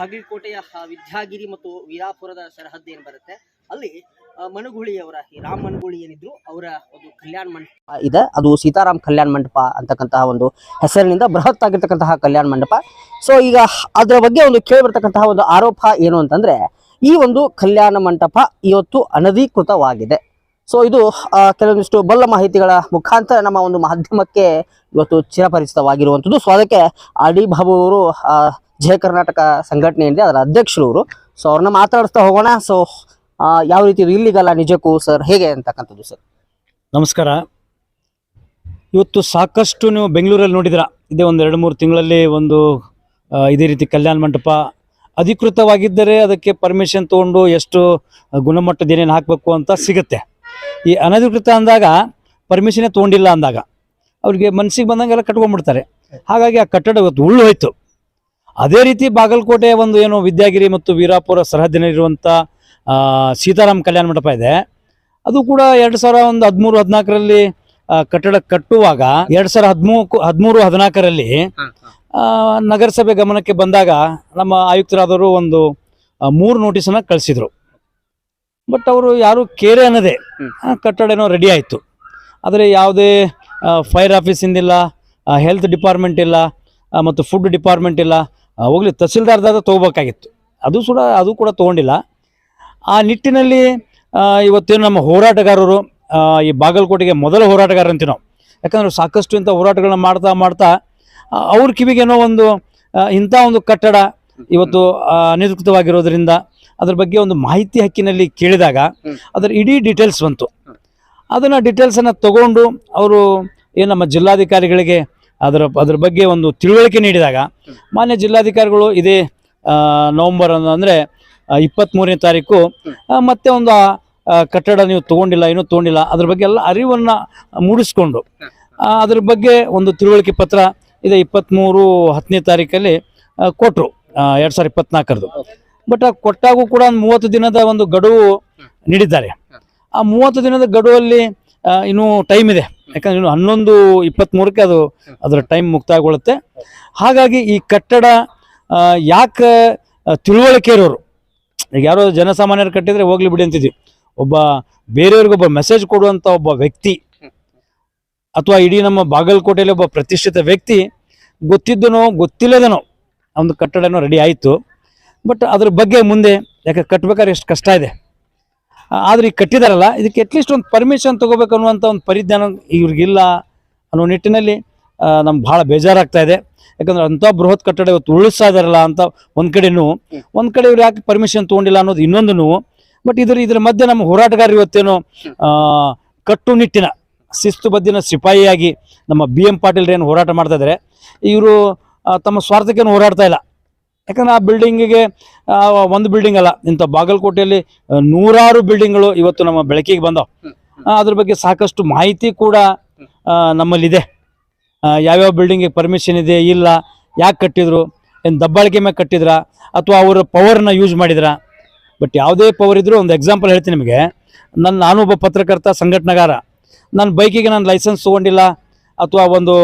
ಬಾಗಲಕೋಟೆಯ ವಿದ್ಯಾಗಿರಿ ಮತ್ತು ವೀರಾಪುರದ ಸರಹದ್ದು ಏನು ಬರುತ್ತೆ? ಅಲ್ಲಿ ಮನುಗುಳಿ ಈ ರಾಮ್ ಮನುಗುಳಿ ಏನಿದ್ರು ಅವರ ಒಂದು ಕಲ್ಯಾಣ ಮಂಟಪ ಇದೆ. ಅದು ಸೀತಾರಾಮ್ ಕಲ್ಯಾಣ ಮಂಟಪ ಅಂತಕ್ಕಂತಹ ಒಂದು ಹೆಸರಿನಿಂದ ಬೃಹತ್ ಆಗಿರ್ತಕ್ಕಂತಹ ಕಲ್ಯಾಣ ಮಂಟಪ. ಸೊ ಈಗ ಅದರ ಬಗ್ಗೆ ಒಂದು ಕೇಳಿ ಬರ್ತಕ್ಕಂತಹ ಒಂದು ಆರೋಪ ಏನು ಅಂತಂದ್ರೆ, ಈ ಒಂದು ಕಲ್ಯಾಣ ಮಂಟಪ ಇವತ್ತು ಅನಧಿಕೃತವಾಗಿದೆ. ಸೊ ಇದು ಕೆಲವೊಂದಿಷ್ಟು ಬಲ್ಲ ಮಾಹಿತಿಗಳ ಮುಖಾಂತರ ನಮ್ಮ ಒಂದು ಮಾಧ್ಯಮಕ್ಕೆ ಇವತ್ತು ಚಿರಪರಿಚಿತವಾಗಿರುವಂಥದ್ದು. ಸೊ ಅದಕ್ಕೆ ಆರ್ ಡಿ ಬಾಬು ಅವರು ಜಯ ಕರ್ನಾಟಕ ಸಂಘಟನೆ ಏನಿದೆ, ಅದರ ಅಧ್ಯಕ್ಷರು ಅವರು ಸೊ ಅವ್ರನ್ನ ಮಾತಾಡಿಸ್ತಾ ಹೋಗೋಣ. ಸೊ ಯಾವ ರೀತಿ ಇದು ಇಲ್ಲಿಗಲ್ಲ ನಿಜಕ್ಕೂ ಸರ್ ಹೇಗೆ ಅಂತಕ್ಕಂಥದ್ದು ಸರ್ ನಮಸ್ಕಾರ. ಇವತ್ತು ಸಾಕಷ್ಟು ನೀವು ಬೆಂಗಳೂರಲ್ಲಿ ನೋಡಿದಿರ ಇದೇ ಒಂದು ಎರಡು ಮೂರು ತಿಂಗಳಲ್ಲಿ ಒಂದು ಇದೇ ರೀತಿ ಕಲ್ಯಾಣ ಮಂಟಪ ಅಧಿಕೃತವಾಗಿದ್ದರೆ ಅದಕ್ಕೆ ಪರ್ಮಿಷನ್ ತೊಗೊಂಡು ಎಷ್ಟು ಗುಣಮಟ್ಟದ ಏನೇನು ಹಾಕಬೇಕು ಅಂತ ಸಿಗುತ್ತೆ. ಈ ಅನಧಿಕೃತ ಅಂದಾಗ ಪರ್ಮಿಷನೇ ತೊಗೊಂಡಿಲ್ಲ ಅಂದಾಗ, ಅವ್ರಿಗೆ ಮನಸ್ಸಿಗೆ ಬಂದಂಗೆಲ್ಲ ಕಟ್ಕೊಂಡ್ಬಿಡ್ತಾರೆ. ಹಾಗಾಗಿ ಆ ಕಟ್ಟಡ ಇವತ್ತು ಉಳ್ಳು ಹೋಯ್ತು. ಅದೇ ರೀತಿ ಬಾಗಲಕೋಟೆ ಒಂದು ಏನು ವಿದ್ಯಾಗಿರಿ ಮತ್ತು ವೀರಾಪುರ ಸರಹದ್ದಿನಲ್ಲಿರುವಂಥ ಸೀತಾರಾಮ್ ಕಲ್ಯಾಣ ಮಂಟಪ ಇದೆ. ಅದು ಕೂಡ ಎರಡು ಸಾವಿರ ಒಂದು ಹದಿಮೂರು ಹದಿನಾಲ್ಕರಲ್ಲಿ ಕಟ್ಟಡ ಕಟ್ಟುವಾಗ ಎರಡು ಸಾವಿರ ಹದಿಮೂರು ಹದಿಮೂರು ಹದಿನಾಲ್ಕರಲ್ಲಿ ನಗರಸಭೆ ಗಮನಕ್ಕೆ ಬಂದಾಗ ನಮ್ಮ ಆಯುಕ್ತರಾದವರು ಒಂದು ಮೂರು ನೋಟಿಸನ್ನ ಕಳಿಸಿದರು. ಬಟ್ ಅವರು ಯಾರು ಕೇರೆ ಅನ್ನದೇ ಕಟ್ಟಡ ಏನೋ ರೆಡಿ ಆಯಿತು. ಆದರೆ ಯಾವುದೇ ಫೈರ್ ಆಫೀಸಿಂದಿಲ್ಲ ಹೆಲ್ತ್ ಡಿಪಾರ್ಟ್ಮೆಂಟ್ ಇಲ್ಲ ಮತ್ತು ಫುಡ್ ಡಿಪಾರ್ಟ್ಮೆಂಟ್ ಇಲ್ಲ ಹೋಗ್ಲಿ ತಹಸೀಲ್ದಾರ್ದಾದ ತೊಗೋಬೇಕಾಗಿತ್ತು. ಅದು ಕೂಡ ಅದು ಕೂಡ ತೊಗೊಂಡಿಲ್ಲ. ಆ ನಿಟ್ಟಿನಲ್ಲಿ ಇವತ್ತೇನು ನಮ್ಮ ಹೋರಾಟಗಾರರು ಈ ಬಾಗಲಕೋಟೆಗೆ ಮೊದಲ ಹೋರಾಟಗಾರ ಅಂತೀವಿ ನಾವು. ಯಾಕಂದ್ರೆ ಸಾಕಷ್ಟು ಇಂಥ ಹೋರಾಟಗಳನ್ನ ಮಾಡ್ತಾ ಮಾಡ್ತಾ ಅವ್ರ ಕಿವಿಗೇನೋ ಒಂದು ಇಂಥ ಒಂದು ಕಟ್ಟಡ ಇವತ್ತು ಅನಿರ್ಕೃತವಾಗಿರೋದ್ರಿಂದ ಅದ್ರ ಬಗ್ಗೆ ಒಂದು ಮಾಹಿತಿ ಹಕ್ಕಿನಲ್ಲಿ ಕೇಳಿದಾಗ ಅದರ ಇಡೀ ಡೀಟೇಲ್ಸ್ ಬಂತು. ಅದನ್ನು ಡೀಟೇಲ್ಸನ್ನು ತಗೊಂಡು ಅವರು ಏನು ನಮ್ಮ ಜಿಲ್ಲಾಧಿಕಾರಿಗಳಿಗೆ ಅದರ, ಅದ್ರ ಬಗ್ಗೆ ಒಂದು ತಿಳುವಳಿಕೆ ನೀಡಿದಾಗ ಮಾನ್ಯ ಜಿಲ್ಲಾಧಿಕಾರಿಗಳು ಇದೇ ನವಂಬರ್ ಅಂದರೆ ಇಪ್ಪತ್ತ್ಮೂರನೇ ತಾರೀಕು ಮತ್ತೆ ಒಂದು ಕಟ್ಟಡ ನೀವು ತೊಗೊಂಡಿಲ್ಲ, ಏನೂ ತೊಗೊಂಡಿಲ್ಲ, ಅದ್ರ ಬಗ್ಗೆ ಎಲ್ಲ ಅರಿವನ್ನು ಮೂಡಿಸ್ಕೊಂಡು ಅದ್ರ ಬಗ್ಗೆ ಒಂದು ತಿಳುವಳಿಕೆ ಪತ್ರ ಇದೆ ಇಪ್ಪತ್ತ್ಮೂರು ಹತ್ತನೇ ತಾರೀಕಲ್ಲಿ ಕೊಟ್ಟರು ಎರಡು ಸಾವಿರದ ಇಪ್ಪತ್ನಾಲ್ಕರದು. ಬಟ್ ಆ ಕೊಟ್ಟಾಗೂ ಕೂಡ ಒಂದು ಮೂವತ್ತು ದಿನದ ಒಂದು ಗಡುವು ನೀಡಿದ್ದಾರೆ. ಆ ಮೂವತ್ತು ದಿನದ ಗಡುವಲ್ಲಿ ಇನ್ನೂ ಟೈಮ್ ಇದೆ. ಯಾಕಂದ್ರೆ ಇನ್ನು ಹನ್ನೊಂದು ಇಪ್ಪತ್ತ್ಮೂರಕ್ಕೆ ಅದು ಅದರ ಟೈಮ್ ಮುಕ್ತಾಯಗೊಳ್ಳುತ್ತೆ. ಹಾಗಾಗಿ ಈ ಕಟ್ಟಡ ಯಾಕೆ ತಿಳುವಳಿಕೆ ಇರೋರು ಈಗ ಯಾರೋ ಜನಸಾಮಾನ್ಯರು ಕಟ್ಟಿದ್ರೆ ಹೋಗ್ಲಿ ಬಿಡಿ ಅಂತಿದ್ವಿ. ಒಬ್ಬ ಬೇರೆಯವ್ರಿಗೊಬ್ಬ ಮೆಸೇಜ್ ಕೊಡುವಂಥ ಒಬ್ಬ ವ್ಯಕ್ತಿ ಅಥವಾ ಇಡೀ ನಮ್ಮ ಬಾಗಲಕೋಟೆಯಲ್ಲಿ ಒಬ್ಬ ಪ್ರತಿಷ್ಠಿತ ವ್ಯಕ್ತಿ ಗೊತ್ತಿದ್ದನೋ ಗೊತ್ತಿಲ್ಲದನೋ ಒಂದು ಕಟ್ಟಡನೋ ರೆಡಿ ಆಯಿತು. ಬಟ್ ಅದ್ರ ಬಗ್ಗೆ ಮುಂದೆ ಯಾಕೆ ಕಟ್ಬೇಕಾದ್ರೆ ಎಷ್ಟು ಕಷ್ಟ ಇದೆ. ಆದ್ರೆ ಈಗ ಕಟ್ಟಿದಾರಲ್ಲ, ಇದಕ್ಕೆ ಅಟ್ಲೀಸ್ಟ್ ಒಂದು ಪರ್ಮಿಷನ್ ತಗೋಬೇಕು ಅನ್ನುವಂಥ ಒಂದು ಪರಿಜ್ಞಾನ ಇವ್ರಿಗಿಲ್ಲ ಅನ್ನೋ ನಿಟ್ಟಿನಲ್ಲಿ ನಮ್ಗೆ ಭಾಳ ಬೇಜಾರಾಗ್ತಾ ಇದೆ. ಯಾಕಂದ್ರೆ ಅಂಥ ಬೃಹತ್ ಕಟ್ಟಡ ಇವತ್ತು ಉಳಿಸ್ತಾ ಇದಾರಲ್ಲ ಅಂತ ಒಂದು ಕಡೆ ನೋವು ಒಂದು ಕಡೆ ಇವ್ರು ಯಾಕೆ ಪರ್ಮಿಷನ್ ತೊಗೊಂಡಿಲ್ಲ ಅನ್ನೋದು ಇನ್ನೊಂದು ಬಟ್ ಇದ್ರ ಇದ್ರ ಮಧ್ಯೆ ನಮ್ಮ ಹೋರಾಟಗಾರ ಇವತ್ತೇನು ಕಟ್ಟುನಿಟ್ಟಿನ ಶಿಸ್ತುಬದ್ಧಿನ ಸಿಪಾಯಿಯಾಗಿ ನಮ್ಮ ಬಿ ಎಂ ಪಾಟೀಲ್ ಏನು ಹೋರಾಟ ಮಾಡ್ತಾ ಇದ್ದಾರೆ ಇವರು ತಮ್ಮ ಸ್ವಾರ್ಥಕ್ಕೇನು ಹೋರಾಡ್ತಾ ಇಲ್ಲ. ಯಾಕಂದ್ರೆ ಆ ಬಿಲ್ಡಿಂಗಿಗೆ ಒಂದು ಬಿಲ್ಡಿಂಗ್ ಅಲ್ಲ, ಇಂಥ ಬಾಗಲಕೋಟೆಯಲ್ಲಿ ನೂರಾರು ಬಿಲ್ಡಿಂಗ್ಗಳು ಇವತ್ತು ನಮ್ಮ ಬೆಳಕಿಗೆ ಬಂದವು. ಅದ್ರ ಬಗ್ಗೆ ಸಾಕಷ್ಟು ಮಾಹಿತಿ ಕೂಡ ನಮ್ಮಲ್ಲಿದೆ. ಯಾವ್ಯಾವ ಬಿಲ್ಡಿಂಗಿಗೆ ಪರ್ಮಿಷನ್ ಇದೆ, ಇಲ್ಲ, ಯಾಕೆ ಕಟ್ಟಿದ್ರು, ಏನು ದಬ್ಬಾಳಿಕೆ ಮೇಲೆ ಕಟ್ಟಿದ್ರ, ಅಥವಾ ಅವರ ಪವರ್ನ ಯೂಸ್ ಮಾಡಿದ್ರ. ಬಟ್ ಯಾವುದೇ ಪವರ್ ಇದ್ದರೂ ಒಂದು ಎಕ್ಸಾಂಪಲ್ ಹೇಳ್ತೀನಿ ನಿಮಗೆ. ನನ್ನ ನಾನು ಒಬ್ಬ ಪತ್ರಕರ್ತ, ಸಂಘಟನೆಗಾರ. ನನ್ನ ಬೈಕಿಗೆ ನಾನು ಲೈಸೆನ್ಸ್ ತೊಗೊಂಡಿಲ್ಲ, ಅಥವಾ ಒಂದು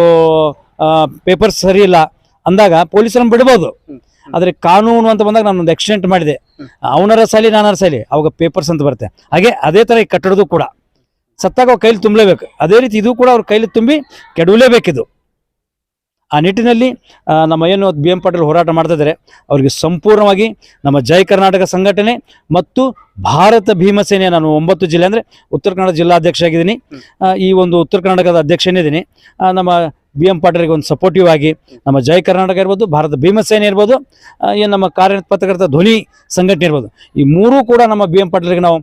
ಪೇಪರ್ಸ್ ಸರಿ ಇಲ್ಲ, ಅಂದಾಗ ಪೊಲೀಸರನ್ನು ಬಿಡ್ಬೋದು. ಆದರೆ ಕಾನೂನು ಅಂತ ಬಂದಾಗ ನಾನು ಒಂದು ಆಕ್ಸಿಡೆಂಟ್ ಮಾಡಿದೆ ಅವನರ ಸಾಲಿ ನಾನರ ಸಲಿ ಅವಾಗ ಪೇಪರ್ಸ್ ಅಂತ ಬರುತ್ತೆ. ಹಾಗೆ ಅದೇ ಥರ ಈ ಕಟ್ಟಡದು ಕೂಡ. ಸತ್ತಾಗ ಅವ್ರ ಕೈಲಿ ತುಂಬಲೇಬೇಕು. ಅದೇ ರೀತಿ ಇದು ಕೂಡ ಅವ್ರ ಕೈಲಿ ತುಂಬಿ ಕೆಡವಲೇಬೇಕಿದು. ಆ ನಿಟ್ಟಿನಲ್ಲಿ ನಮ್ಮ ಏನು ಬಿ ಎಂ ಪಾಟೀಲ್ ಹೋರಾಟ ಮಾಡ್ತಾ ಇದ್ದಾರೆ ಅವರಿಗೆ ಸಂಪೂರ್ಣವಾಗಿ ನಮ್ಮ ಜೈ ಕರ್ನಾಟಕ ಸಂಘಟನೆ ಮತ್ತು ಭಾರತ ಭೀಮಸೇನೆ ನಾನು ಒಂಬತ್ತು ಜಿಲ್ಲೆ ಅಂದರೆ ಉತ್ತರ ಕನ್ನಡ ಜಿಲ್ಲಾಧ್ಯಕ್ಷ ಆಗಿದ್ದೀನಿ. ಈ ಒಂದು ಉತ್ತರ ಕರ್ನಾಟಕದ ಅಧ್ಯಕ್ಷನೇ ಇದ್ದೀನಿ ನಮ್ಮ ಬಿ ಎಂ ಪಾಟೀಲ್ಗೆ ಒಂದು ಸಪೋರ್ಟಿವ್ ಆಗಿ ನಮ್ಮ ಜೈ ಕರ್ನಾಟಕ ಇರ್ಬೋದು ಭಾರತ ಭೀಮಸೇನೆ ಇರ್ಬೋದು ಏನು ನಮ್ಮ ಕಾರ್ಯ ಪತ್ರಕರ್ತ ಧ್ವನಿ ಸಂಘಟನೆ ಇರ್ಬೋದು. ಈ ಮೂರೂ ಕೂಡ ನಮ್ಮ ಬಿ ಎಂ ಪಾಟೀಲ್ಗೆ ನಾವು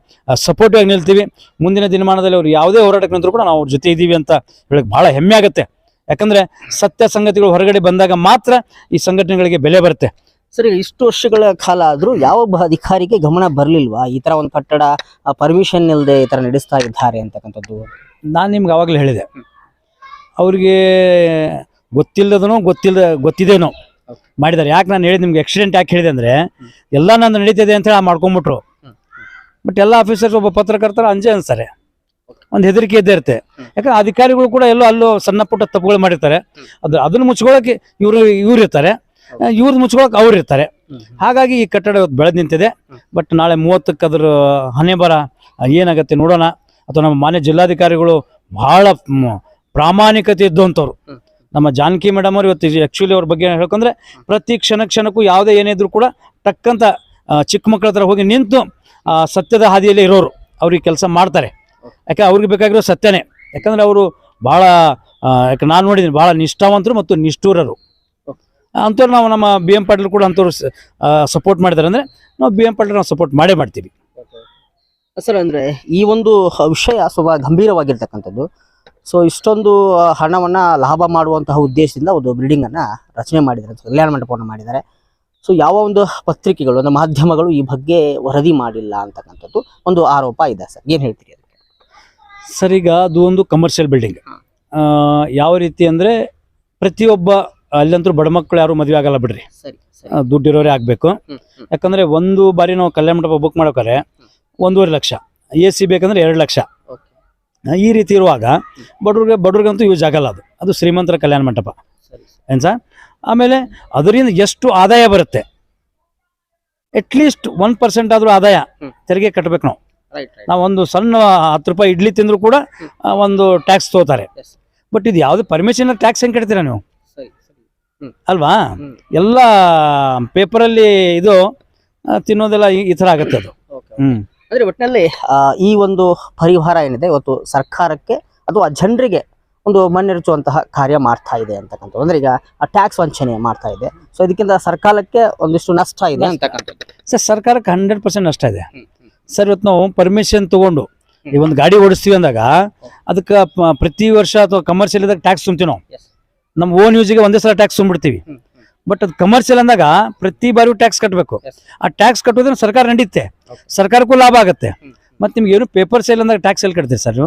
ಸಪೋರ್ಟಿವ್ ಆಗಿ ನಿಲ್ತೀವಿ. ಮುಂದಿನ ದಿನಮಾನದಲ್ಲಿ ಅವರು ಯಾವುದೇ ಹೋರಾಟಕ್ಕೆ ನಿಂತರೂ ಕೂಡ ನಾವು ಅವ್ರ ಜೊತೆ ಇದ್ದೀವಿ ಅಂತ ಹೇಳಕ್ಕೆ ಭಾಳ ಹೆಮ್ಮೆ ಆಗುತ್ತೆ. ಯಾಕಂದರೆ ಸತ್ಯ ಸಂಗತಿಗಳು ಹೊರಗಡೆ ಬಂದಾಗ ಮಾತ್ರ ಈ ಸಂಘಟನೆಗಳಿಗೆ ಬೆಲೆ ಬರುತ್ತೆ. ಸರಿ ಇಷ್ಟು ವರ್ಷಗಳ ಕಾಲ ಆದರೂ ಯಾವೊಬ್ಬ ಅಧಿಕಾರಿಗೆ ಗಮನ ಬರಲಿಲ್ವಾ? ಈ ಥರ ಒಂದು ಕಟ್ಟಡ ಪರ್ಮಿಷನ್ ಇಲ್ಲದೆ ಈ ಥರ ನಡೆಸ್ತಾ ಇದ್ದಾರೆ ಅಂತಕ್ಕಂಥದ್ದು? ನಾನು ನಿಮ್ಗೆ ಆವಾಗಲೇ ಹೇಳಿದೆ. ಅವ್ರಿಗೆ ಗೊತ್ತಿಲ್ಲದನೋ ಗೊತ್ತಿಲ್ಲ, ಗೊತ್ತಿದೇನೋ ಮಾಡಿದ್ದಾರೆ. ಯಾಕೆ ನಾನು ಹೇಳಿದ ನಿಮ್ಗೆ ಆಕ್ಸಿಡೆಂಟ್ ಯಾಕೆ ಹೇಳಿದೆ ಅಂದರೆ, ಎಲ್ಲ ನಂದು ನಡೀತಿದೆ ಅಂತ ಹೇಳಿ ಮಾಡ್ಕೊಂಬಿಟ್ರು. ಬಟ್ ಎಲ್ಲ ಆಫೀಸರ್ಸ್ ಒಬ್ಬ ಪತ್ರಕರ್ತರ ಅಂಜೆ ಅನ್ಸ್ತಾರೆ. ಒಂದು ಹೆದರಿಕೆ ಇದ್ದೇ ಇರುತ್ತೆ. ಯಾಕಂದ್ರೆ ಅಧಿಕಾರಿಗಳು ಕೂಡ ಎಲ್ಲೋ ಅಲ್ಲೋ ಸಣ್ಣ ಪುಟ್ಟ ತಪ್ಪುಗಳು ಮಾಡಿರ್ತಾರೆ. ಅದು ಅದನ್ನು ಮುಚ್ಕೊಳ್ಳೋಕೆ ಇವರು, ಇವ್ರು ಇರ್ತಾರೆ. ಇವ್ರದ್ದು ಮುಚ್ಕೊಳಕ್ಕೆ ಅವ್ರು ಇರ್ತಾರೆ. ಹಾಗಾಗಿ ಈ ಕಟ್ಟಡ ಬೆಳೆದು ನಿಂತಿದೆ. ಬಟ್ ನಾಳೆ ಮೂವತ್ತಕ್ಕೆ ಅದ್ರ ಹನೆ ಬರ, ಏನಾಗತ್ತೆ ನೋಡೋಣ. ಅಥವಾ ನಮ್ಮ ಮಾನ್ಯ ಜಿಲ್ಲಾಧಿಕಾರಿಗಳು ಬಹಳ ಪ್ರಾಮಾಣಿಕತೆ ಇದ್ದಂಥವ್ರು. ನಮ್ಮ ಜಾನಕಿ ಮೇಡಮ್ ಅವ್ರು ಇವತ್ತು ಆ್ಯಕ್ಚುಲಿ ಅವ್ರ ಬಗ್ಗೆ ಹೇಳ್ಕೊಂಡ್ರೆ ಪ್ರತಿ ಕ್ಷಣ ಕ್ಷಣಕ್ಕೂ ಯಾವುದೇ ಏನೇ ಇದ್ರೂ ಕೂಡ ಟಕ್ಕಂತ ಚಿಕ್ಕ ಮಕ್ಕಳ ಹತ್ರ ಹೋಗಿ ನಿಂತು ಆ, ಸತ್ಯದ ಹಾದಿಯಲ್ಲಿ ಇರೋರು. ಅವ್ರಿಗೆ ಕೆಲಸ ಮಾಡ್ತಾರೆ. ಯಾಕೆ ಅವ್ರಿಗೆ ಬೇಕಾಗಿರೋ ಸತ್ಯನೇ. ಯಾಕಂದ್ರೆ ಅವರು ಭಾಳ ಯಾಕೆ ನಾನು ನೋಡಿದ್ದೀನಿ ಭಾಳ ನಿಷ್ಠಾವಂತರು ಮತ್ತು ನಿಷ್ಠೂರರು. ಅಂಥವ್ರು ನಾವು ನಮ್ಮ ಬಿ ಎಂ ಪಾಟೀಲ್ ಕೂಡ ಅಂಥವ್ರು ಸಪೋರ್ಟ್ ಮಾಡಿದ್ದಾರೆ ಅಂದರೆ ನಾವು ಬಿ ಎಂ ಪಾಟೀಲ್ ನಾವು ಸಪೋರ್ಟ್ ಮಾಡೇ ಮಾಡ್ತೀವಿ. ಸರ್ ಅಂದರೆ ಈ ಒಂದು ವಿಷಯ ಸ್ವಲ್ಪ ಗಂಭೀರವಾಗಿರ್ತಕ್ಕಂಥದ್ದು. ಸೊ ಇಷ್ಟೊಂದು ಹಣವನ್ನು ಲಾಭ ಮಾಡುವಂತಹ ಉದ್ದೇಶದಿಂದ ಒಂದು ಬಿಲ್ಡಿಂಗನ್ನು ಅನ್ನ ರಚನೆ ಮಾಡಿದ್ದಾರೆ. ಕಲ್ಯಾಣ ಮಂಟಪವನ್ನು ಮಾಡಿದ್ದಾರೆ. ಸೊ ಯಾವ ಒಂದು ಪತ್ರಿಕೆಗಳು ಒಂದು ಮಾಧ್ಯಮಗಳು ಈ ಬಗ್ಗೆ ವರದಿ ಮಾಡಿಲ್ಲ ಅಂತಕ್ಕಂಥದ್ದು ಒಂದು ಆರೋಪ ಇದೆ ಸರ್. ಏನು ಹೇಳ್ತೀರಿ ಅದಕ್ಕೆ? ಸರ್ ಈಗ ಅದು ಒಂದು ಕಮರ್ಷಿಯಲ್ ಬಿಲ್ಡಿಂಗ್ ಯಾವ ರೀತಿ ಅಂದರೆ ಪ್ರತಿಯೊಬ್ಬ ಅಲ್ಲಂತರೂ ಬಡ ಮಕ್ಕಳು ಯಾರು ಮದುವೆ ಆಗಲ್ಲ ಬಿಡ್ರಿ. ದುಡ್ಡಿರೋರೇ ಆಗಬೇಕು. ಯಾಕಂದರೆ ಒಂದು ಬಾರಿ ನಾವು ಕಲ್ಯಾಣ ಮಂಟಪ ಬುಕ್ ಮಾಡೋಕ್ಕಾರೆ ಒಂದೂವರೆ ಲಕ್ಷ. ಎ ಸಿ ಬೇಕಂದ್ರೆ ಎರಡು ಲಕ್ಷ. ಈ ರೀತಿ ಇರುವಾಗ ಬಡವ್ರಿಗೆ ಬಡವ್ರಿಗಂತೂ ಯೂಸ್ ಆಗಲ್ಲ ಅದು. ಅದು ಶ್ರೀಮಂತರ ಕಲ್ಯಾಣ ಮಂಟಪ. ಏನು ಸರ್ ಆಮೇಲೆ ಅದರಿಂದ ಎಷ್ಟು ಆದಾಯ ಬರುತ್ತೆ? ಅಟ್ಲೀಸ್ಟ್ ಒನ್ ಪರ್ಸೆಂಟ್ ಆದರೂ ಆದಾಯ ತೆರಿಗೆ ಕಟ್ಟಬೇಕು ನಾವು. ನಾವೊಂದು ರೈಟ್ ನಾವು ಒಂದು ಸಣ್ಣ ಹತ್ತು ರೂಪಾಯಿ ಇಡ್ಲಿ ತಿಂದರೂ ಕೂಡ ಒಂದು ಟ್ಯಾಕ್ಸ್ ತಗೋತಾರೆ. ಬಟ್ ಇದು ಯಾವುದೇ ಪರ್ಮಿಷನ್ ಟ್ಯಾಕ್ಸ್ ಹೆಂಗೆ ಕಟ್ತೀರಾ ನೀವು? ಅಲ್ವಾ. ಎಲ್ಲ ಪೇಪರಲ್ಲಿ ಇದು ತಿನ್ನೋದೆಲ್ಲ ಈ- ಥರ ಆಗುತ್ತೆ ಅದು. ಹ್ಮ್. ಅಂದ್ರೆ ಒಟ್ಟಿನಲ್ಲಿ ಈ ಒಂದು ಪರಿಹಾರ ಏನಿದೆ ಇವತ್ತು ಸರ್ಕಾರಕ್ಕೆ ಅಥವಾ ಜನರಿಗೆ ಒಂದು ಮಣ್ಣೆರಚುವಂತಹ ಕಾರ್ಯ ಮಾಡ್ತಾ ಇದೆ ಅಂತಕ್ಕಂಥದ್ದು. ಅಂದ್ರೆ ಈಗ ಟ್ಯಾಕ್ಸ್ ವಂಚನೆ ಮಾಡ್ತಾ ಇದೆ. ಸೊ ಇದಕ್ಕಿಂತ ಸರ್ಕಾರಕ್ಕೆ ಒಂದಿಷ್ಟು ನಷ್ಟ ಇದೆ ಅಂತಕ್ಕಂಥದ್ದು. ಸರ್ ಸರ್ಕಾರಕ್ಕೆ ಹಂಡ್ರೆಡ್ ಪರ್ಸೆಂಟ್ ನಷ್ಟ ಇದೆ. ಸರ್ ಇವತ್ತು ನಾವು ಪರ್ಮಿಷನ್ ತಗೊಂಡು ಈ ಒಂದು ಗಾಡಿ ಓಡಿಸ್ತೀವಿ ಅಂದಾಗ ಅದಕ್ಕೆ ಪ- ಪ್ರತಿ ವರ್ಷ ಅಥವಾ ಕಮರ್ಷಿಯಲ್ ಇದಾಗ ಟ್ಯಾಕ್ಸ್ ತುಂಬ್ತೀವಿ ನಾವು. ನಮ್ಮ ಓನ್ ಯೂಸಿಗೆ ಒಂದೇ ಸಲ ಟ್ಯಾಕ್ಸ್ ತುಂಬಿಡ್ತೀವಿ. ಬಟ್ ಅದು ಕಮರ್ಷಿಯಲ್ ಅಂದಾಗ ಪ್ರತಿ ಬಾರಿಯೂ ಟ್ಯಾಕ್ಸ್ ಕಟ್ಟಬೇಕು ಆ ಟ್ಯಾಕ್ಸ್ ಕಟ್ಟೋದ್ರೆ ಸರ್ಕಾರ ನಡೀತೆ ಸರ್ಕಾರಕ್ಕೂ ಲಾಭ ಆಗುತ್ತೆ. ಮತ್ತು ನಿಮ್ಗೆ ಏನು ಪೇಪರ್ ಸೇಲ್ ಅಂದಾಗ ಟ್ಯಾಕ್ಸ್ ಎಲ್ಲಿ ಕಟ್ತೀರಿ ಸರ್.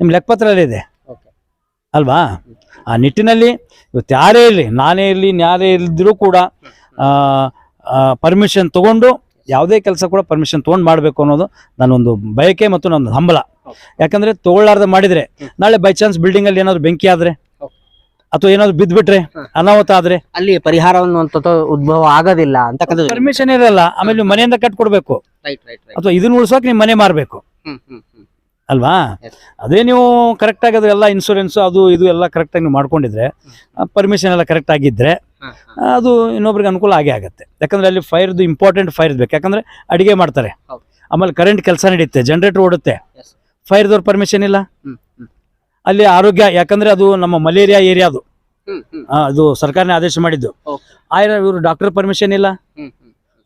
ನಿಮ್ಮ ಲೆಕ್ಕಪತ್ರದಲ್ಲಿ ಇದೆ. ಅಲ್ವಾ? ಆ ನಿಟ್ಟಿನಲ್ಲಿ ಇವತ್ತು ಯಾರೇ ಇರಲಿ ನಾನೇ ಇರಲಿ ಯಾರೇ ಇಲ್ದಿರೂ ಕೂಡ ಪರ್ಮಿಷನ್ ತಗೊಂಡು ಯಾವುದೇ ಕೆಲಸ ಕೂಡ ಪರ್ಮಿಷನ್ ತೊಗೊಂಡು ಮಾಡಬೇಕು ಅನ್ನೋದು ನನ್ನೊಂದು ಬಯಕೆ ಮತ್ತು ನನ್ನ ಹಂಬಲ. ಯಾಕಂದರೆ ತೊಗೊಳ್ಳಾರ್ದ ಮಾಡಿದರೆ ನಾಳೆ ಬೈ ಚಾನ್ಸ್ ಬಿಲ್ಡಿಂಗಲ್ಲಿ ಏನಾದರೂ ಏನಾದ್ರು ಬೆಂಕಿ ಆದ್ರೆ. ಅಥವಾ ಏನಾದ್ರು ಬಿದ್ದ್ಬಿಟ್ರೆ ಹ್ಮ್. ಅನಾಹುತ ಆದ್ರೆ? ಅಲ್ಲಿ ಪರಿಹಾರ ಅನ್ನುವಂಥದ್ದು ಉದ್ಭವ ಆಗೋದಿಲ್ಲ ಅಂತ ಪರ್ಮಿಷನ್ ಇರಲ್ಲ. ಆಮೇಲೆ ನೀವು ಮನೆಯಿಂದ ಕಟ್ಕೊಡ್ಬೇಕು. ರೈಟ್ ರೈಟ್ ರೈಟ್ ಅಥವಾ ಇದನ್ನ ಉಳ್ಸೋಕೆ ನಿಮ್ ಮನೆ ಮಾರ್ಬೇಕು. ಹ್ಮ್ ಹ್ಮ್ ಹ್ಮ್. ಅಲ್ವಾ? ಅದೇ ನೀವು ಕರೆಕ್ಟಾಗಿ ಅದು ಎಲ್ಲ ಇನ್ಶೂರೆನ್ಸ್ ಅದು ಇದು ಎಲ್ಲ ಕರೆಕ್ಟ್ ಆಗಿ ನೀವು ಮಾಡ್ಕೊಂಡಿದ್ರೆ ಪರ್ಮಿಷನ್ ಎಲ್ಲ ಕರೆಕ್ಟ್ ಆಗಿದ್ರೆ. ಅದು ಇನ್ನೊಬ್ರಿಗೆ ಅನುಕೂಲ ಆಗೇ ಆಗುತ್ತೆ. ಯಾಕಂದ್ರೆ ಅಲ್ಲಿ ಫೈರ್ದು ಇಂಪಾರ್ಟೆಂಟ್ ಫೈರ್ ಬೇಕು. ಯಾಕಂದ್ರೆ ಅಡಿಗೆ ಮಾಡ್ತಾರೆ. ಆಮೇಲೆ ಕರೆಂಟ್ ಕೆಲಸ ನಡೆಯುತ್ತೆ ಜನರೇಟರ್ ಓಡುತ್ತೆ. ಫೈರ್ ಫೈರ್ದವ್ರ ಪರ್ಮಿಷನ್ ಇಲ್ಲ? ಅಲ್ಲಿ ಆರೋಗ್ಯ ಯಾಕಂದ್ರೆ ಅದು ನಮ್ಮ ಮಲೇರಿಯಾ ಏರಿಯಾ ಅದು. ಆ, ಅದು ಸರ್ಕಾರನೇ ಆದೇಶ ಮಾಡಿದ್ದು. ಆಯ್ರ ಇವರು ಡಾಕ್ಟರ್ ಪರ್ಮಿಷನ್ ಇಲ್ಲ.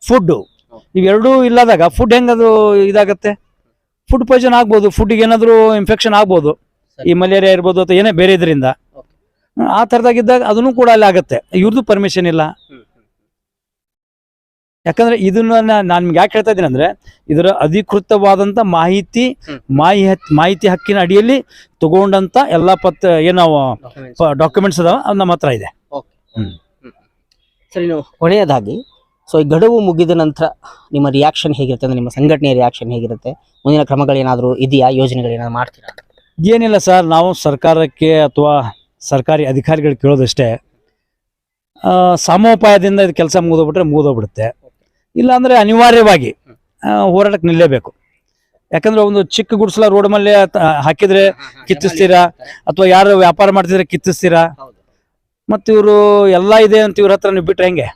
ಫುಡ್. ಇವೆರಡೂ ಇಲ್ಲದಾಗ ಫುಡ್ ಹೆಂಗದು ಇದಾಗತ್ತೆ? ಫುಡ್ ಪಾಯ್ಸನ್ ಆಗ್ಬೋದು ಫುಡ್ಗೆ ಏನಾದರೂ ಇನ್ಫೆಕ್ಷನ್ ಆಗ್ಬೋದು. ಈ ಮಲೇರಿಯಾ ಇರ್ಬೋದು ಅಥವಾ ಏನೇ ಬೇರೆ ಇದರಿಂದ. ಆ ಥರದಾಗಿದ್ದಾಗ ಅದನ್ನು ಕೂಡ ಅಲ್ಲಿ ಆಗುತ್ತೆ. ಇವ್ರದ್ದು ಪರ್ಮಿಷನ್ ಇಲ್ಲ. ಯಾಕಂದ್ರೆ ಇದನ್ನ ನಾ- ನಾನು ನಿಮ್ಗೆ ಯಾಕೆ ಹೇಳ್ತಾ ಇದ್ದೀನಿ ಅಂದ್ರೆ ಇದರ ಅಧಿಕೃತವಾದಂತ ಮಾಹಿತಿ ಮಾಹಿತಿ ಮಾಹಿ ಮಾಹಿತಿ ಹಕ್ಕಿನ ಅಡಿಯಲ್ಲಿ ತಗೊಂಡಂತ ಎಲ್ಲಾ ಪತ್ ಏನೋ ಡಾಕ್ಯುಮೆಂಟ್ಸ್ ಅದಾವ ಅವ್ ನಮ್ಮ ಹತ್ರ ಇದೆ. ಹ್ಮ್. ಸರಿ ನೀವು ಕೊನೆಯದಾಗಿ ಸೊ ಈ ಗಡುವು ಮುಗಿದ ನಂತರ ನಿಮ್ಮ ರಿಯಾಕ್ಷನ್ ಹೇಗಿರುತ್ತೆ ಅಂದ್ರೆ ನಿಮ್ಮ ಸಂಘಟನೆಯ ರಿಯಾಕ್ಷನ್ ಹೇಗಿರುತ್ತೆ? ಮುಂದಿನ ಕ್ರಮಗಳೇನಾದರೂ ಇದೆಯಾ? ಯೋಜನೆಗಳೇನಾದ್ರು ಮಾಡ್ತೀರಾ? ಏನಿಲ್ಲ ಸರ್ ನಾವು ಸರ್ಕಾರಕ್ಕೆ ಅಥವಾ ಸರ್ಕಾರಿ ಅಧಿಕಾರಿಗಳು ಕೇಳೋದಷ್ಟೇ. ಆ, ಸಮೋಪಾಯದಿಂದ ಇದು ಕೆಲಸ ಮುಗಿದೋಗ್ಬಿಟ್ರೆ ಮುಗಿದೋಗ್ಬಿಡುತ್ತೆ. ಇಲ್ಲಾಂದ್ರೆ ಅನಿವಾರ್ಯವಾಗಿ ಹೋರಾಟಕ್ಕೆ ನಿಲ್ಲೇಬೇಕು. ಯಾಕಂದ್ರೆ ಒಂದು ಚಿಕ್ಕ ಗುಡಿಸಲ ರೋಡ್ ಮೇಲೆ ಹಾಕಿದ್ರೆ ಕಿತ್ತಿಸ್ತೀರಾ? ಅಥವಾ ಯಾರು ವ್ಯಾಪಾರ ಮಾಡ್ತಿದ್ರೆ ಕಿತ್ತಿಸ್ತೀರಾ? ಮತ್ತೆ ಇವರು ಎಲ್ಲ ಇದೆ ಅಂತ ಇವ್ರ ಹತ್ರ ನೀವು ಬಿಟ್ರೆ ಹೆಂಗೆ?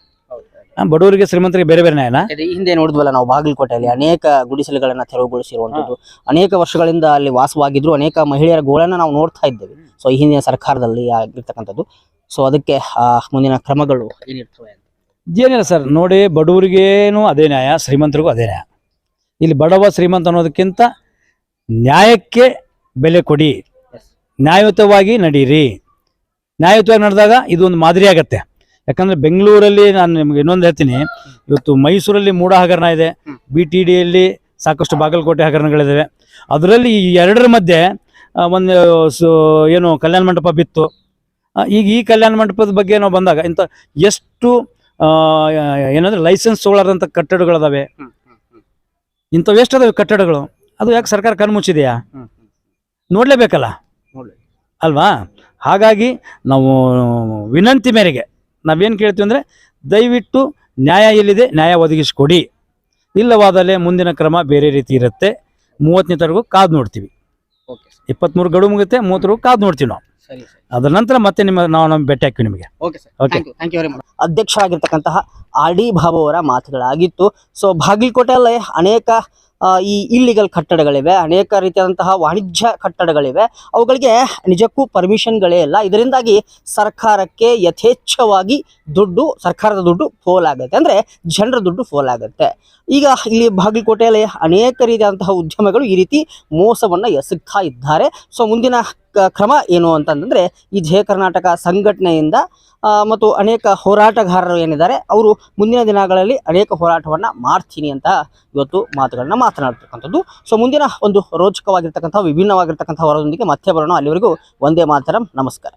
ಆ, ಬಡವರಿಗೆ ಶ್ರೀಮಂತರಿಗೆ ಬೇರೆ ಬೇರೆ ನ್ಯಾಯನ? ಹಿಂದೆ ನೋಡಿದ್ವಲ್ಲ ನಾವು ಬಾಗಲಕೋಟೆಯಲ್ಲಿ ಅನೇಕ ಗುಡಿಸಲುಗಳನ್ನ ತೆರವುಗೊಳಿಸಿರುವಂತದ್ದು ಅನೇಕ ವರ್ಷಗಳಿಂದ ಅಲ್ಲಿ ವಾಸವಾಗಿದ್ರು ಅನೇಕ ಮಹಿಳೆಯರ ಗೋಳನ್ನ ನಾವು ನೋಡ್ತಾ ಇದ್ದೇವೆ. ಸೊ ಈ ಹಿಂದಿನ ಸರ್ಕಾರದಲ್ಲಿ ಆಗಿರ್ತಕ್ಕಂಥದ್ದು. ಸೊ ಅದಕ್ಕೆ ಆ, ಮುಂದಿನ ಕ್ರಮಗಳು ಏನಿರ್ತವೆ ಏನಿಲ್ಲ ಸರ್, ನೋಡಿ ಬಡವರಿಗೇನು ಅದೇ ನ್ಯಾಯ, ಶ್ರೀಮಂತರಿಗೂ ಅದೇ ನ್ಯಾಯ ಇಲ್ಲಿ ಬಡವ, ಶ್ರೀಮಂತ ಅನ್ನೋದಕ್ಕಿಂತ ನ್ಯಾಯಕ್ಕೆ ಬೆಲೆ ಕೊಡಿ. ನ್ಯಾಯಯುತವಾಗಿ ನಡೀರಿ ನ್ಯಾಯಯುತವಾಗಿ ನಡೆದಾಗ ಇದು ಒಂದು ಮಾದರಿ ಆಗತ್ತೆ ಯಾಕಂದ್ರೆ ಬೆಂಗಳೂರಲ್ಲಿ ನಾನು ನಿಮ್ಗೆ ಇನ್ನೊಂದು ಹೇಳ್ತೀನಿ, ಇವತ್ತು ಮೈಸೂರಲ್ಲಿ ಮೂಡ ಹಗರಣ ಇದೆ. ಬಿ ಟಿ ಡಿಯಲ್ಲಿ ಸಾಕಷ್ಟು ಬಾಗಲಕೋಟೆ ಹಗರಣಗಳಿದ್ದಾವೆ ಅದರಲ್ಲಿ ಈ ಎರಡರ ಮಧ್ಯೆ ಒಂದು ಏನು ಕಲ್ಯಾಣ ಮಂಟಪ ಬಿತ್ತು ಈಗ ಈ ಕಲ್ಯಾಣ ಮಂಟಪದ ಬಗ್ಗೆ ನಾವು ಬಂದಾಗ ಇಂಥ ಎಷ್ಟು ಏನಂದ್ರೆ ಲೈಸೆನ್ಸ್ ತಗೊಳ್ಳಾರ್ದಂಥ ಕಟ್ಟಡಗಳದಾವೆ. ಇಂಥವು ಎಷ್ಟು ಅದಾವೆ ಕಟ್ಟಡಗಳು? ಅದು ಯಾಕೆ ಸರ್ಕಾರ ಕಣ್ಮುಚ್ಚಿದೆಯಾ ನೋಡ್ಲೇಬೇಕಲ್ಲ? ನೋಡ್ಲಿ. ಅಲ್ವಾ? ಹಾಗಾಗಿ ನಾವು ವಿನಂತಿ ಮೇರೆಗೆ ನಾವೇನು ಕೇಳ್ತೀವಿ ಅಂದರೆ ದಯವಿಟ್ಟು ನ್ಯಾಯ ಎಲ್ಲಿದೆ? ನ್ಯಾಯ ಒದಗಿಸಿಕೊಡಿ. ಇಲ್ಲವಾದಲ್ಲಿ ಮುಂದಿನ ಕ್ರಮ ಬೇರೆ ರೀತಿ ಇರುತ್ತೆ. ಮೂವತ್ತನೇ ತಾರೀಕು ಕಾದು ನೋಡ್ತೀವಿ. ಓಕೆ. ಇಪ್ಪತ್ತ್ಮೂರು ಗಡು ಮುಗುತ್ತೆ ಮೂವತ್ತರಿಗೂ ಕಾದು ನೋಡ್ತೀವಿ ನಾವು. ಸರಿ ಸರಿ. ಅದರ ನಂತರ ಮತ್ತೆ ನಿಮ್ಮ ನಾವು ನಮ್ಮ ಭೇಟಿ ಹಾಕ್ತೀವಿ ನಿಮಗೆ. Okay sir. Thank you thank you very much ಅಧ್ಯಕ್ಷರಾಗಿರ್ತಕ್ಕಂತಹ R D Babu ಅವರ ಮಾತುಗಳಾಗಿತ್ತು. ಸೊ ಬಾಗಲಕೋಟೆಯಲ್ಲಿ ಅನೇಕ ಈ ಇಲ್ಲಿಗಲ್ ಕಟ್ಟಡಗಳಿವೆ, ಅನೇಕ ರೀತಿಯಾದಂತಹ ವಾಣಿಜ್ಯ ಕಟ್ಟಡಗಳಿವೆ. ಅವುಗಳಿಗೆ ನಿಜಕ್ಕೂ ಪರ್ಮಿಷನ್ಗಳೇ ಇಲ್ಲ. ಇದರಿಂದಾಗಿ ಸರ್ಕಾರಕ್ಕೆ ಯಥೇಚ್ಛವಾಗಿ ದುಡ್ಡು, ಸರ್ಕಾರದ ದುಡ್ಡು ಫೋಲ್ ಆಗುತ್ತೆ. ಅಂದರೆ ಜನರ ದುಡ್ಡು ಫೋಲ್ ಆಗುತ್ತೆ. ಈಗ ಇಲ್ಲಿ ಬಾಗಲಕೋಟೆಯಲ್ಲಿ ಅನೇಕ ರೀತಿಯಾದಂತಹ ಉದ್ಯಮಗಳು ಈ ರೀತಿ ಮೋಸವನ್ನು ಎಸಗ್ತಾ ಇದ್ದಾರೆ. ಸೊ ಮುಂದಿನ ಕ್ರಮ ಏನು ಅಂತಂದ್ರೆ ಈ ಜಯ ಕರ್ನಾಟಕ ಸಂಘಟನೆಯಿಂದ ಮತ್ತು ಅನೇಕ ಹೋರಾಟಗಾರರು ಏನಿದ್ದಾರೆ, ಅವರು ಮುಂದಿನ ದಿನಗಳಲ್ಲಿ ಅನೇಕ ಹೋರಾಟವನ್ನು ಮಾಡ್ತೀನಿ ಅಂತ ಇವತ್ತು ಮಾತುಗಳನ್ನ ಮಾತನಾಡ್ತಕ್ಕಂಥದ್ದು. ಸೊ ಮುಂದಿನ ಒಂದು ರೋಚಕವಾಗಿರ್ತಕ್ಕಂಥ ವಿಭಿನ್ನವಾಗಿರ್ತಕ್ಕಂಥ ವರದೊಂದಿಗೆ ಮತ್ತೆ ಬರೋಣ. ಅಲ್ಲಿವರೆಗೂ ಒಂದೇ ಮಾತರಂ. ನಮಸ್ಕಾರ.